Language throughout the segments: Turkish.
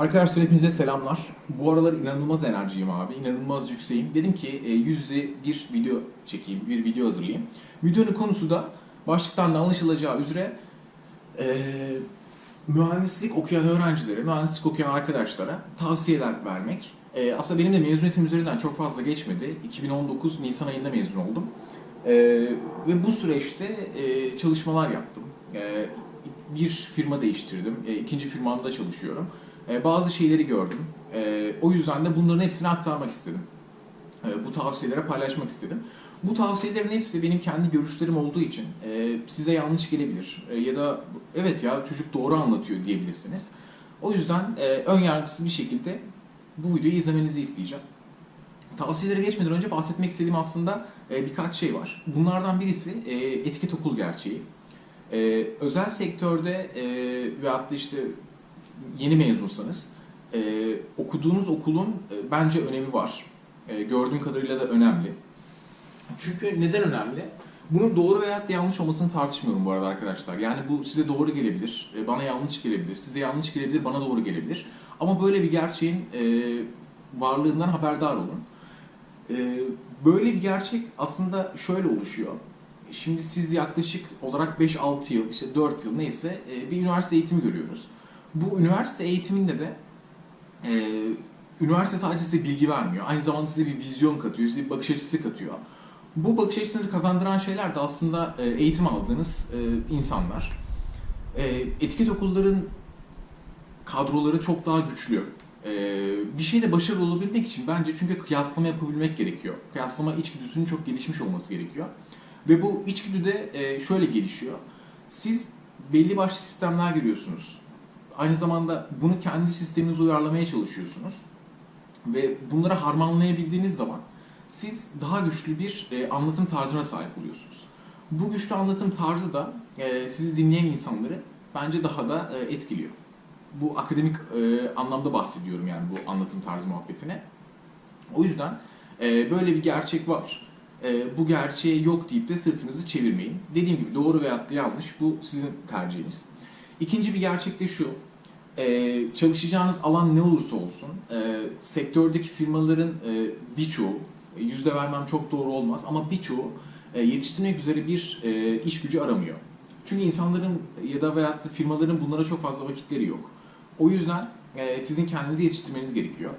Arkadaşlar hepinize selamlar. Bu aralar inanılmaz enerjiyim abi. inanılmaz yükseğim. Dedim ki e, yüz yüze bir video çekeyim, bir video hazırlayayım. Videonun konusu da başlıktan da anlaşılacağı üzere e, mühendislik okuyan öğrencilere, mühendislik okuyan arkadaşlara tavsiyeler vermek. E, aslında benim de mezuniyetim üzerinden çok fazla geçmedi. 2019 Nisan ayında mezun oldum. E, ve bu süreçte e, çalışmalar yaptım. E, bir firma değiştirdim. E, ikinci firmamda çalışıyorum. E, bazı şeyleri gördüm. E, o yüzden de bunların hepsini aktarmak istedim. E, bu tavsiyelere paylaşmak istedim. Bu tavsiyelerin hepsi benim kendi görüşlerim olduğu için size yanlış gelebilir. Ya da evet ya çocuk doğru anlatıyor diyebilirsiniz. O yüzden ön yargısız bir şekilde bu videoyu izlemenizi isteyeceğim. Tavsiyelere geçmeden önce bahsetmek istediğim aslında birkaç şey var. Bunlardan birisi etiket okul gerçeği. E, özel sektörde e, veyahut da işte yeni mezunsanız e, okuduğunuz okulun e, bence önemi var. E, gördüğüm kadarıyla da önemli. Çünkü neden önemli? Bunun doğru veya yanlış olmasını tartışmıyorum bu arada arkadaşlar. Yani bu size doğru gelebilir, e, bana yanlış gelebilir, size yanlış gelebilir, bana doğru gelebilir. Ama böyle bir gerçeğin e, varlığından haberdar olun. E, böyle bir gerçek aslında şöyle oluşuyor. Şimdi siz yaklaşık olarak 5-6 yıl, işte 4 yıl neyse e, bir üniversite eğitimi görüyoruz. Bu üniversite eğitiminde de e, üniversite sadece size bilgi vermiyor. Aynı zamanda size bir vizyon katıyor, size bir bakış açısı katıyor. Bu bakış açısını kazandıran şeyler de aslında e, eğitim aldığınız e, insanlar. E, etiket okulların kadroları çok daha güçlü. E, bir şeyde başarılı olabilmek için bence çünkü kıyaslama yapabilmek gerekiyor. Kıyaslama içgüdüsünün çok gelişmiş olması gerekiyor. Ve bu içgüdü de e, şöyle gelişiyor. Siz belli başlı sistemler görüyorsunuz. Aynı zamanda bunu kendi sisteminize uyarlamaya çalışıyorsunuz. Ve bunları harmanlayabildiğiniz zaman siz daha güçlü bir e, anlatım tarzına sahip oluyorsunuz. Bu güçlü anlatım tarzı da e, sizi dinleyen insanları bence daha da e, etkiliyor. Bu akademik e, anlamda bahsediyorum yani bu anlatım tarzı muhabbetine. O yüzden e, böyle bir gerçek var. E, bu gerçeğe yok deyip de sırtınızı çevirmeyin. Dediğim gibi doğru veya yanlış bu sizin tercihiniz. İkinci bir gerçek de şu. Ee, çalışacağınız alan ne olursa olsun, e, sektördeki firmaların e, birçoğu, yüzde vermem çok doğru olmaz ama birçoğu e, yetiştirmek üzere bir e, iş gücü aramıyor. Çünkü insanların ya da veyahut da firmaların bunlara çok fazla vakitleri yok. O yüzden e, sizin kendinizi yetiştirmeniz gerekiyor.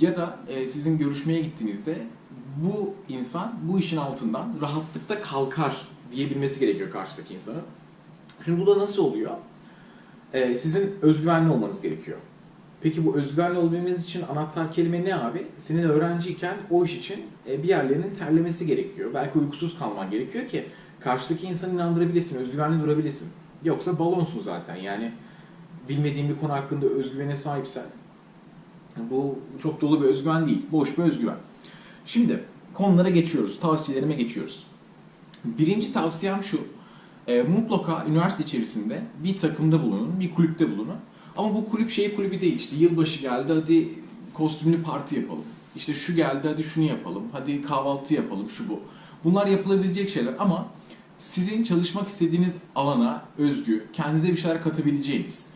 Ya da e, sizin görüşmeye gittiğinizde bu insan bu işin altından rahatlıkla kalkar diyebilmesi gerekiyor karşıdaki insanın. Şimdi bu da nasıl oluyor? Ee, sizin özgüvenli olmanız gerekiyor. Peki bu özgüvenli olabilmeniz için anahtar kelime ne abi? Senin öğrenciyken o iş için e, bir yerlerinin terlemesi gerekiyor. Belki uykusuz kalman gerekiyor ki karşıdaki insanı inandırabilesin, özgüvenli durabilesin. Yoksa balonsun zaten yani bilmediğin bir konu hakkında özgüvene sahipsen bu çok dolu bir özgüven değil, boş bir özgüven. Şimdi konulara geçiyoruz, tavsiyelerime geçiyoruz. Birinci tavsiyem şu, e, mutlaka üniversite içerisinde bir takımda bulunun, bir kulüpte bulunun. Ama bu kulüp şey kulübü değil işte yılbaşı geldi hadi kostümlü parti yapalım. İşte şu geldi hadi şunu yapalım, hadi kahvaltı yapalım şu bu. Bunlar yapılabilecek şeyler ama sizin çalışmak istediğiniz alana özgü, kendinize bir şeyler katabileceğiniz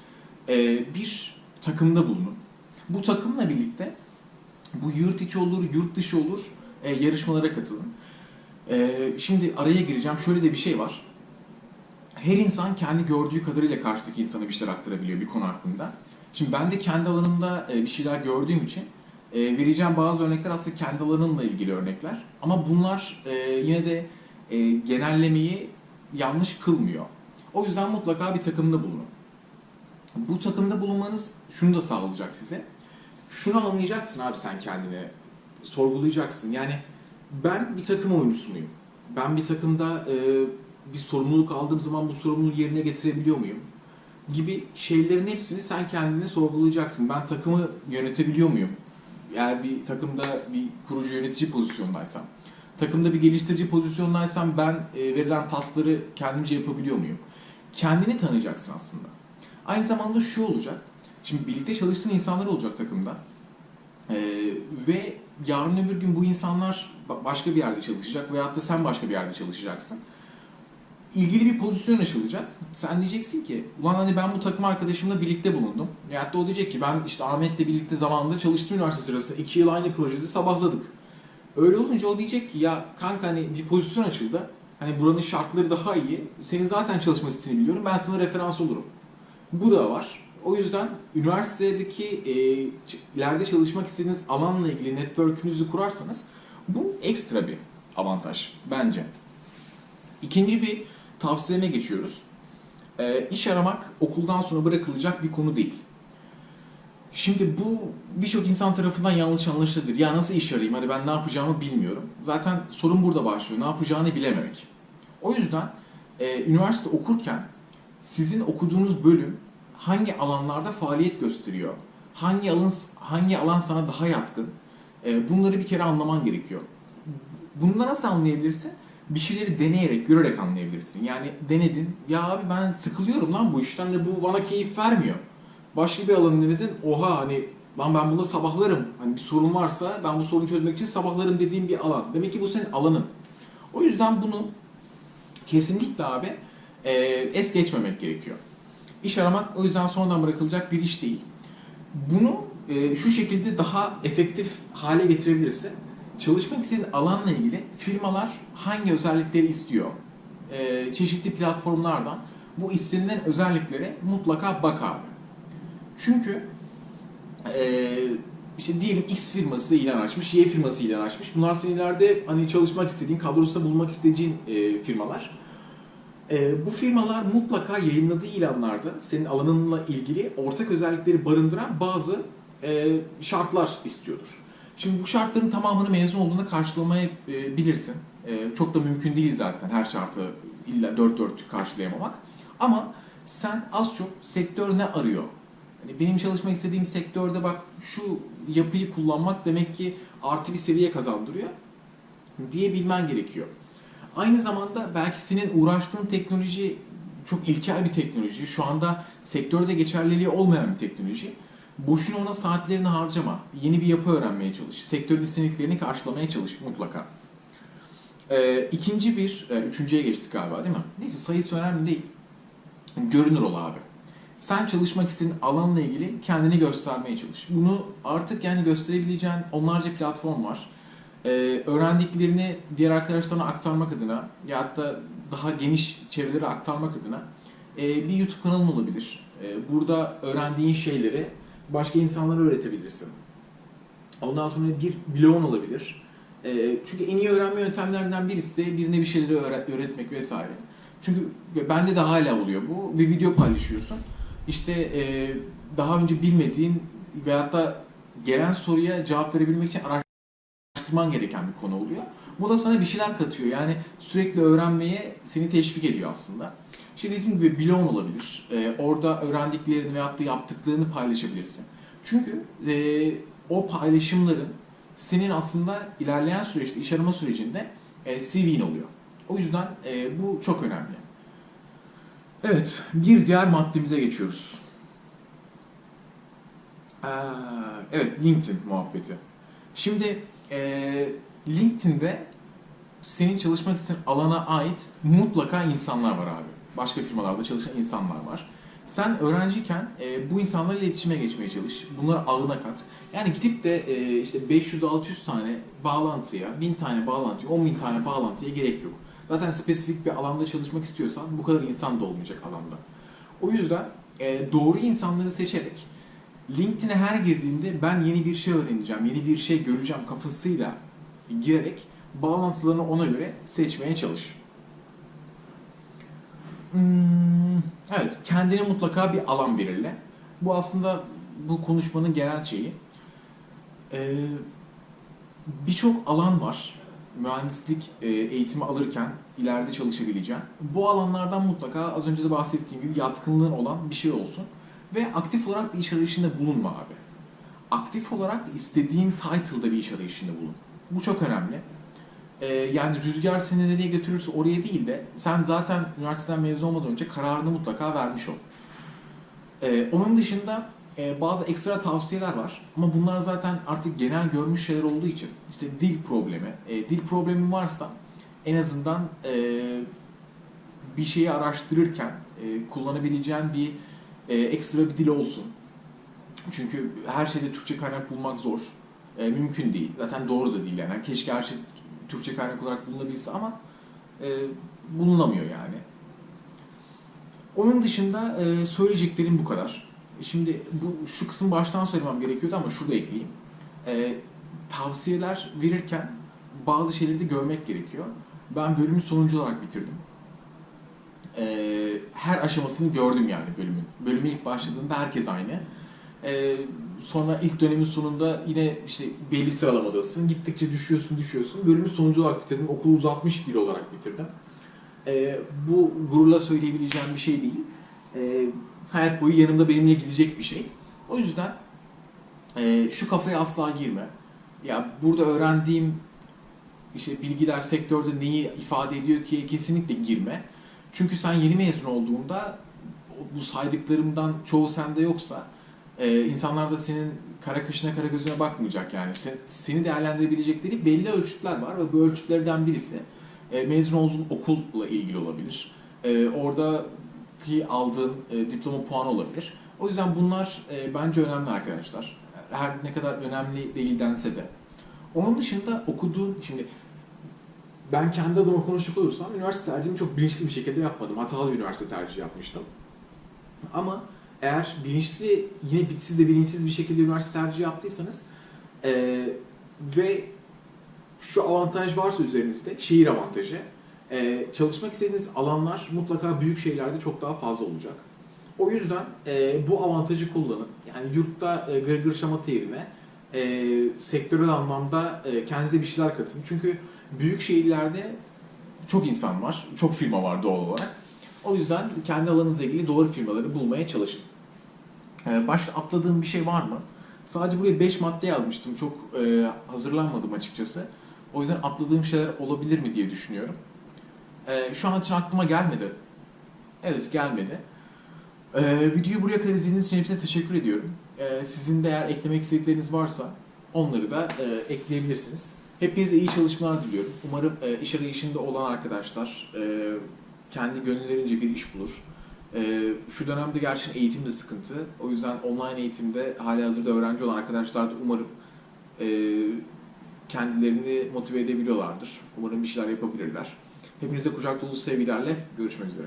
e, bir takımda bulunun. Bu takımla birlikte bu yurt içi olur, yurt dışı olur e, yarışmalara katılın. E, şimdi araya gireceğim. Şöyle de bir şey var her insan kendi gördüğü kadarıyla karşıdaki insana bir şeyler aktarabiliyor bir konu hakkında. Şimdi ben de kendi alanımda e, bir şeyler gördüğüm için e, vereceğim bazı örnekler aslında kendi alanımla ilgili örnekler. Ama bunlar e, yine de genellemeyi yanlış kılmıyor. O yüzden mutlaka bir takımda bulunun. Bu takımda bulunmanız şunu da sağlayacak size. Şunu anlayacaksın abi sen kendine. Sorgulayacaksın. Yani ben bir takım oyuncusu muyum? Ben bir takımda bir sorumluluk aldığım zaman bu sorumluluğu yerine getirebiliyor muyum? Gibi şeylerin hepsini sen kendine sorgulayacaksın. Ben takımı yönetebiliyor muyum? Yani bir takımda bir kurucu yönetici pozisyondaysam, takımda bir geliştirici pozisyondaysam ben e, verilen taskları kendimce yapabiliyor muyum? Kendini tanıyacaksın aslında. Aynı zamanda şu olacak. Şimdi birlikte çalıştığın insanlar olacak takımda. Ee, ve yarın öbür gün bu insanlar başka bir yerde çalışacak veyahut da sen başka bir yerde çalışacaksın ilgili bir pozisyon açılacak. Sen diyeceksin ki ulan hani ben bu takım arkadaşımla birlikte bulundum. Ya da o diyecek ki ben işte Ahmet'le birlikte zamanında çalıştım üniversite sırasında. iki yıl aynı projede sabahladık. Öyle olunca o diyecek ki ya kanka hani bir pozisyon açıldı. Hani buranın şartları daha iyi. Senin zaten çalışma stilini biliyorum. Ben sana referans olurum. Bu da var. O yüzden üniversitedeki e, ileride çalışmak istediğiniz alanla ilgili network'ünüzü kurarsanız bu ekstra bir avantaj bence. İkinci bir tavsiyeme geçiyoruz. E, iş aramak okuldan sonra bırakılacak bir konu değil. Şimdi bu birçok insan tarafından yanlış anlaşılabilir. Ya nasıl iş arayayım? Hani ben ne yapacağımı bilmiyorum. Zaten sorun burada başlıyor. Ne yapacağını bilememek. O yüzden e, üniversite okurken sizin okuduğunuz bölüm hangi alanlarda faaliyet gösteriyor? Hangi alan hangi alan sana daha yatkın? E, bunları bir kere anlaman gerekiyor. Bunu da nasıl anlayabilirsin? Bir şeyleri deneyerek, görerek anlayabilirsin. Yani denedin, ya abi ben sıkılıyorum lan bu işten de bu bana keyif vermiyor. Başka bir alanı denedin, oha hani lan ben bunda sabahlarım. Hani bir sorun varsa ben bu sorunu çözmek için sabahlarım dediğim bir alan. Demek ki bu senin alanın. O yüzden bunu kesinlikle abi e, es geçmemek gerekiyor. İş aramak o yüzden sonradan bırakılacak bir iş değil. Bunu e, şu şekilde daha efektif hale getirebilirsin. Çalışmak istediğin alanla ilgili firmalar hangi özellikleri istiyor? E, çeşitli platformlardan bu istenilen özelliklere mutlaka bak abi. Çünkü e, işte diyelim X firması ilan açmış, Y firması ilan açmış. Bunlar senin ileride hani çalışmak istediğin, kadrosunda bulunmak istediğin e, firmalar. E, bu firmalar mutlaka yayınladığı ilanlarda senin alanınla ilgili ortak özellikleri barındıran bazı e, şartlar istiyordur. Şimdi bu şartların tamamını mezun olduğunda karşılamayı e. E, çok da mümkün değil zaten her şartı illa dört dörtlük karşılayamamak. Ama sen az çok sektör ne arıyor? Hani benim çalışmak istediğim sektörde bak şu yapıyı kullanmak demek ki artı bir seviye kazandırıyor diye bilmen gerekiyor. Aynı zamanda belki senin uğraştığın teknoloji çok ilkel bir teknoloji. Şu anda sektörde geçerliliği olmayan bir teknoloji. Boşuna ona saatlerini harcama. Yeni bir yapı öğrenmeye çalış. Sektörün istediklerini karşılamaya çalış mutlaka. Ee, ikinci bir, e, üçüncüye geçtik galiba değil mi? Neyse sayısı önemli değil. Görünür ol abi. Sen çalışmak istediğin alanla ilgili kendini göstermeye çalış. Bunu artık yani gösterebileceğin onlarca platform var. Ee, öğrendiklerini diğer arkadaşlarına aktarmak adına ya da daha geniş çevrelere aktarmak adına e, bir YouTube kanalın olabilir. E, burada öğrendiğin şeyleri başka insanlara öğretebilirsin. Ondan sonra bir blogun olabilir. E, çünkü en iyi öğrenme yöntemlerinden birisi de birine bir şeyleri öğre- öğretmek vesaire. Çünkü bende de hala oluyor bu. Bir video paylaşıyorsun. İşte e, daha önce bilmediğin veyahut da gelen soruya cevap verebilmek için araştırman gereken bir konu oluyor. Bu da sana bir şeyler katıyor. Yani sürekli öğrenmeye seni teşvik ediyor aslında. İşte dediğim gibi blogun olabilir. Ee, orada öğrendiklerini veyahut da yaptıklarını paylaşabilirsin. Çünkü e, o paylaşımların senin aslında ilerleyen süreçte, iş arama sürecinde e, CV'in oluyor. O yüzden e, bu çok önemli. Evet, bir diğer maddemize geçiyoruz. Aa, evet, LinkedIn muhabbeti. Şimdi e, LinkedIn'de senin çalışmak istediğin alana ait mutlaka insanlar var abi. Başka firmalarda çalışan insanlar var. Sen öğrenciyken e, bu insanlarla iletişime geçmeye çalış. Bunları ağına kat. Yani gidip de e, işte 500-600 tane bağlantıya, 1000 tane bağlantıya, 10 bin tane bağlantıya gerek yok. Zaten spesifik bir alanda çalışmak istiyorsan bu kadar insan da olmayacak alanda. O yüzden e, doğru insanları seçerek LinkedIn'e her girdiğinde ben yeni bir şey öğreneceğim, yeni bir şey göreceğim kafasıyla girerek bağlantılarını ona göre seçmeye çalış. Hmm, evet, kendine mutlaka bir alan belirle. Bu aslında bu konuşmanın genel şeyi. Ee, Birçok alan var. Mühendislik e, eğitimi alırken ileride çalışabileceğin. Bu alanlardan mutlaka az önce de bahsettiğim gibi yatkınlığın olan bir şey olsun. Ve aktif olarak bir iş arayışında bulunma abi. Aktif olarak istediğin title'da bir iş arayışında bulun. Bu çok önemli. Ee, yani rüzgar seni nereye götürürse oraya değil de sen zaten üniversiteden mezun olmadan önce kararını mutlaka vermiş ol. Ee, onun dışında e, bazı ekstra tavsiyeler var ama bunlar zaten artık genel görmüş şeyler olduğu için işte dil problemi, e, dil problemi varsa en azından e, bir şeyi araştırırken e, kullanabileceğin bir e, ekstra bir dil olsun. Çünkü her şeyde Türkçe kaynak bulmak zor. E, mümkün değil. Zaten doğru da değil. Yani Keşke her şey Türkçe kaynak olarak bulunabilse ama e, bulunamıyor yani. Onun dışında e, söyleyeceklerim bu kadar. Şimdi bu şu kısım baştan söylemem gerekiyordu ama şurada ekleyeyim. E, tavsiyeler verirken bazı şeyleri de görmek gerekiyor. Ben bölümü sonuncu olarak bitirdim. E, her aşamasını gördüm yani bölümün. Bölümü ilk başladığında herkes aynı. E, sonra ilk dönemin sonunda yine işte belli sıralamadasın. Gittikçe düşüyorsun düşüyorsun. Bölümü sonuncu olarak bitirdim. Okulu uzatmış biri olarak bitirdim. E, bu gururla söyleyebileceğim bir şey değil. E, hayat boyu yanımda benimle gidecek bir şey. O yüzden e, şu kafaya asla girme. Ya burada öğrendiğim işte bilgiler sektörde neyi ifade ediyor ki kesinlikle girme. Çünkü sen yeni mezun olduğunda bu saydıklarımdan çoğu sende yoksa e, insanlar da senin kara kaşına kara gözüne bakmayacak yani. Sen, seni değerlendirebilecekleri belli ölçütler var ve bu ölçütlerden birisi e, mezun olduğun okulla ilgili olabilir. E, oradaki aldığın e, diploma puanı olabilir. O yüzden bunlar e, bence önemli arkadaşlar. Her ne kadar önemli değil dense de. Onun dışında okuduğun, şimdi ben kendi adıma konuşacak olursam üniversite tercihimi çok bilinçli bir şekilde yapmadım. Hatalı bir üniversite tercihi yapmıştım. Ama eğer bilinçli, yine siz de bilinçsiz bir şekilde üniversite tercihi yaptıysanız e, ve şu avantaj varsa üzerinizde, şehir avantajı, e, çalışmak istediğiniz alanlar mutlaka büyük şehirlerde çok daha fazla olacak. O yüzden e, bu avantajı kullanın. Yani yurtta e, gırgır şamata yerine e, sektörel anlamda e, kendinize bir şeyler katın. Çünkü büyük şehirlerde çok insan var, çok firma var doğal olarak. O yüzden kendi alanınızla ilgili doğru firmaları bulmaya çalışın. Ee, başka atladığım bir şey var mı? Sadece buraya 5 madde yazmıştım. Çok e, hazırlanmadım açıkçası. O yüzden atladığım şeyler olabilir mi diye düşünüyorum. Ee, şu an için aklıma gelmedi. Evet gelmedi. Ee, videoyu buraya kadar izlediğiniz için hepsine teşekkür ediyorum. Ee, sizin de eğer eklemek istedikleriniz varsa onları da e, ekleyebilirsiniz. Hepinize iyi çalışmalar diliyorum. Umarım e, iş arayışında olan arkadaşlar e, kendi gönüllerince bir iş bulur. E, şu dönemde gerçekten eğitim de sıkıntı. O yüzden online eğitimde hali hazırda öğrenci olan arkadaşlar da umarım e, kendilerini motive edebiliyorlardır. Umarım bir şeyler yapabilirler. Hepinize kucak dolusu sevgilerle görüşmek üzere.